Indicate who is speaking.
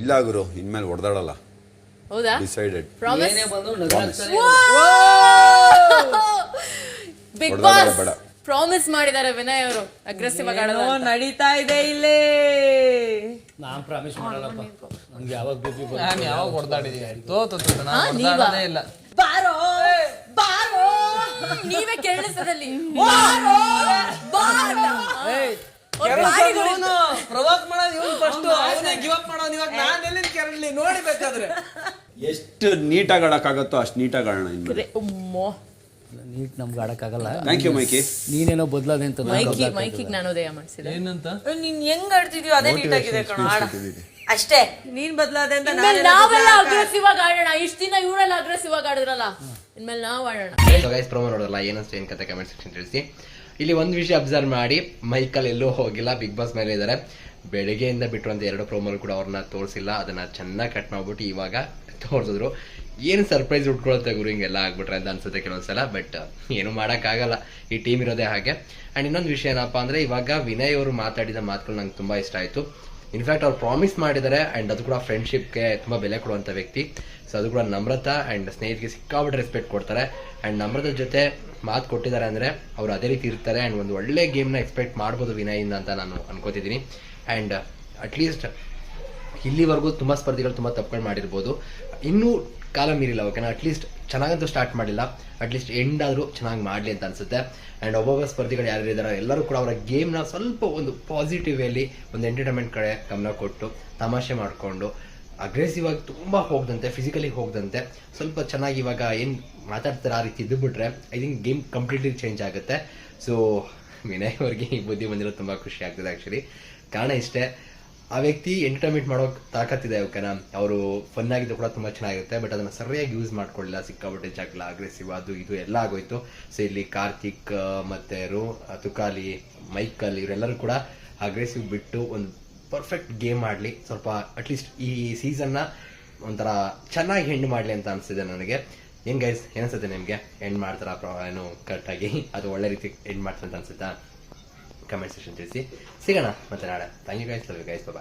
Speaker 1: ಇಲ್ಲ ಗುರು ಇನ್ಮೇಲೆ ಹೊಡೆದಾಡಲ್ಲ
Speaker 2: ಹೌದಾ?
Speaker 1: ಡಿಸೈಡೆಡ್
Speaker 2: ಪ್ರಾಮಿಸ್
Speaker 3: ಏನೇ ಬಂದು ನಗಾಡ್ತಾರೆ
Speaker 2: ಬಿಗ್ ಬಾಸ್
Speaker 1: ಬೇಡ.
Speaker 2: ಪ್ರಾಮಿಸ್ ಮಾಡಿದ್ದಾರೆ ವಿನಯ್ ಅವರು. ಅಗ್ರೆಸಿವ್ ಆಗಿ
Speaker 4: ಏನೋ
Speaker 2: ಅಂತ.
Speaker 4: ನಡೀತಾ ಇದೆ ಇಲ್ಲಿ.
Speaker 3: ನಾನ್ ಪ್ರಾಮಿಸ್ ಮಾಡಲ್ಲಪ್ಪ. ನಮ್ಗೆ ಯಾವಾಗ ಬಿಪಿ
Speaker 4: ನಾನು ಯಾವಾಗ ಹೊಡೆದಾಡಿದೀನಿ ತೋ ತೋ ತೋ, ನಾನು
Speaker 2: ನೀವಾ?
Speaker 4: ಹೊಡ್ದಾಡೋದೇ ಇಲ್ಲ.
Speaker 2: ಬಾರೋ ಬಾರೋ! ನೀವೇ ಕೇಳಿಸದಲ್ಲಿ ಬಾರೋ! ಬಾರೋ ಅವ್ರ್ ಬಾಯಿಗಳು-
Speaker 4: ನೋಡಿ ಬೇಕಾದ್ರೆ
Speaker 1: ಎಷ್ಟು ನೀಟಾಗಿ ಆಡೋಕ್ಕಾಗತ್ತೋ ಅಷ್ಟು ನೀಟಾಗಿ ಆಡೋಣ.
Speaker 3: ನೀಟ್ ನಮ್ಗೆ ಆಡಕ್ಕಾಗಲ್ಲ.
Speaker 1: ಥ್ಯಾಂಕ್ ಯು ಮೈಕಿ
Speaker 3: ನೀನೇನೋ ಬದಲಾದೆ ಅಂತ
Speaker 2: ಮೈಕಿ ಮೈಕಿಗೆ ನಾನು ಉದಯ ಮಾಡಿಸಿದೆ.
Speaker 4: ಏನಂತ?
Speaker 5: ನೀನ್ ಹೆಂಗ್ ಆಡ್ತಿದ್ಯೋ ಅದೇ ನೀಟಾಗಿದೆ ಕಣ ಆಡ. ಅಷ್ಟೇ ನೀನ್ ಬದಲಾದೆ ಅಂತ
Speaker 2: ಇನ್ಮೇಲೆ ನಾವೆಲ್ಲ ಅಗ್ರೆಸಿವ್ ಆಗಿ ಆಡೋಣ. ಇಷ್ಟು ದಿನ ಇವರೆಲ್ಲ ಅಗ್ರೆಸಿವ್ ಆಗಿ ಆಡಿದ್ರಲ್ಲ. ಇನ್ಮೇಲೆ ನಾವು ಆಡೋಣ.
Speaker 6: ಸೊ ಗೈಸ್ ಪ್ರೊಮೋ ನೋಡೋಲ್ಲ ಏನನ್ಸ್ತು ಏನ್ ಕತೆ ಕಮೆಂಟ್ ಸೆಕ್ಷನ್ ತಿಳಿಸಿ. ಇಲ್ಲಿ ಒಂದು ವಿಷಯ ಅಬ್ಸರ್ವ್ ಮಾಡಿ ಮೈಕಲ್ ಎಲ್ಲೂ ಹೋಗಿಲ್ಲ ಬಿಗ್ ಬಾಸ್ ಮೇಲೆ ಇದ್ದಾರೆ ಬೆಳಗ್ಗೆಯಿಂದ ಬಿಟ್ಟಿರುವಂತ ಎರಡು ಪ್ರೋಮೋಲ್ ಕೂಡ ಅವ್ರನ್ನ ತೋರಿಸಿಲ್ಲ. ಅದನ್ನ ಚೆನ್ನಾಗಿ ಕಟ್ ಮಾಡ್ಬಿಟ್ಟು ಇವಾಗ ತೋರಿಸಿದ್ರು. ಏನು ಸರ್ಪ್ರೈಸ್ ಉಟ್ಕೊಳುತ್ತೆ ಗುರು, ಹಿಂಗೆಲ್ಲ ಆಗ್ಬಿಟ್ರೆ ಅಂತ ಅನ್ಸುತ್ತೆ ಕೆಲವೊಂದ್ಸಲ ಬಟ್ ಏನು ಮಾಡೋಕ್ಕಾಗಲ್ಲ. ಈ ಟೀಮ್ ಇರೋದೇ ಹಾಗೆ. ಆ್ಯಂಡ್ ಇನ್ನೊಂದು ವಿಷಯ ಏನಪ್ಪ ಅಂದರೆ, ಇವಾಗ ವಿನಯ್ ಅವರು ಮಾತಾಡಿದ ಮಾತುಗಳು ನಂಗೆ ತುಂಬ ಇಷ್ಟ ಆಯಿತು. ಇನ್ಫ್ಯಾಕ್ಟ್ ಅವ್ರು ಪ್ರಾಮಿಸ್ ಮಾಡಿದ್ದಾರೆ ಆ್ಯಂಡ್ ಅದು ಕೂಡ ಫ್ರೆಂಡ್ಶಿಪ್ಗೆ ತುಂಬ ಬೆಲೆ ಕೊಡುವಂಥ ವ್ಯಕ್ತಿ. ಸೊ ಅದು ಕೂಡ ನಮ್ರತಾ ಆ್ಯಂಡ್ ಸ್ನೇಹಿತರಿಗೆ ಸಿಕ್ಕಾಬಿಟ್ಟು ರೆಸ್ಪೆಕ್ಟ್ ಕೊಡ್ತಾರೆ. ಆ್ಯಂಡ್ ನಮ್ರತ ಜೊತೆ ಮಾತು ಕೊಟ್ಟಿದ್ದಾರೆ ಅಂದರೆ, ಅವ್ರು ಅದೇ ರೀತಿ ಇರ್ತಾರೆ ಆ್ಯಂಡ್ ಒಂದು ಒಳ್ಳೆ ಗೇಮ್ನ ಎಕ್ಸ್ಪೆಕ್ಟ್ ಮಾಡ್ಬೋದು ವಿನಯಿಂದ ಅಂತ ನಾನು ಅನ್ಕೋತಿದ್ದೀನಿ. ಅಂಡ್ ಅಟ್ಲೀಸ್ಟ್ ಇಲ್ಲಿವರೆಗೂ ತುಂಬ ಸ್ಪರ್ಧಿಗಳು ತುಂಬ ತಪ್ಕೊಂಡು ಮಾಡಿರ್ಬೋದು. ಇನ್ನೂ ಕಾಲ ಮೀರಿಲ್ಲ ಓಕೆನಾ ಅಟ್ಲೀಸ್ಟ್ ಚೆನ್ನಾಗಂತೂ ಸ್ಟಾರ್ಟ್ ಮಾಡಿಲ್ಲ. ಅಟ್ಲೀಸ್ಟ್ ಎಂಡ್ ಆದರೂ ಚೆನ್ನಾಗಿ ಮಾಡಲಿ ಅಂತ ಅನಿಸುತ್ತೆ. ಆ್ಯಂಡ್ ಒಬ್ಬೊಬ್ಬ ಸ್ಪರ್ಧಿಗಳು ಯಾರು ಇದ್ದಾರೆ ಎಲ್ಲರೂ ಕೂಡ ಅವರ ಗೇಮ್ನ ಸ್ವಲ್ಪ ಒಂದು ಪಾಸಿಟಿವ್ ವೇಲಿ ಒಂದು ಎಂಟರ್ಟೈನ್ಮೆಂಟ್ ಕಡೆ ಗಮನ ಕೊಟ್ಟು, ತಮಾಷೆ ಮಾಡಿಕೊಂಡು ಅಗ್ರೆಸಿವ್ ಆಗಿ ತುಂಬ ಹೋಗ್ದಂತೆ ಫಿಸಿಕಲಿ ಹೋಗ್ದಂತೆ, ಸ್ವಲ್ಪ ಚೆನ್ನಾಗಿ ಇವಾಗ ಏನು ಮಾತಾಡ್ತಾರೆ ಆ ರೀತಿ ಇದ್ದುಬಿಟ್ರೆ I think game completely change ಆಗುತ್ತೆ. ಸೊ ವಿನಯ್ ಅವ್ರಿಗೆ ಈ ಬುದ್ಧಿ ಬಂದಿರೋದು ತುಂಬಾ ಖುಷಿ ಆಗ್ತದೆ ಆಕ್ಚುಲಿ ಕಾರಣ ಇಷ್ಟೇ, ಆ ವ್ಯಕ್ತಿ ಎಂಟರ್ಟೈನ್ಮೆಂಟ್ ಮಾಡೋಕ್ ತಾಕತ್ತಿದೆ, ಓಕೆನಾ? ಅವರು ಫನ್ ಆಗಿದ್ದು ಕೂಡ ತುಂಬಾ ಚೆನ್ನಾಗಿರುತ್ತೆ ಬಟ್ ಅದನ್ನ ಸರಿಯಾಗಿ ಯೂಸ್ ಮಾಡ್ಕೊಳ್ಳಿಲ್ಲ, ಸಿಕ್ಕಾಪಟ್ಟೆ ಜಗಳ ಅಗ್ರೆಸಿವ್ ಅದು ಇದು ಎಲ್ಲ ಆಗೋಯ್ತು. ಸೊ ಇಲ್ಲಿ ಕಾರ್ತಿಕ್ ಮತ್ತೆ ರು ತುಕಾಲಿ, ಮೈಕಲ್ ಇವರೆಲ್ಲರೂ ಕೂಡ ಅಗ್ರೆಸಿವ್ ಬಿಟ್ಟು ಒಂದು ಪರ್ಫೆಕ್ಟ್ ಗೇಮ್ ಆಡ್ಲಿ. ಸ್ವಲ್ಪ ಅಟ್ಲೀಸ್ಟ್ ಈ ಸೀಸನ್ನ ಒಂಥರ ಚೆನ್ನಾಗಿ ಹೆಂಡ್ ಮಾಡ್ಲಿ ಅಂತ ಅನ್ಸಿದೆ ನನಗೆ. ಏನ್ ಗೈಸ್ ಏನಿಸುತ್ತೆ ನಿಮಗೆ? ಎಂಡ್ ಮಾಡ್ತಾರ ಪ್ರಾ ಏನು ಕರೆಕ್ಟಾಗಿ ಅದು ಒಳ್ಳೆ ರೀತಿ ಎಂಡ್ ಮಾಡ್ತಾರೆ ಅಂತ ಅನ್ಸುತ್ತಾ? ಕಮೆಂಟ್ ಸೆಕ್ಷನ್ ತಿಳಿಸಿ. ಸಿಗೋಣ ಮತ್ತೆ ನಾಳೆ. Thank you guys love you guys bye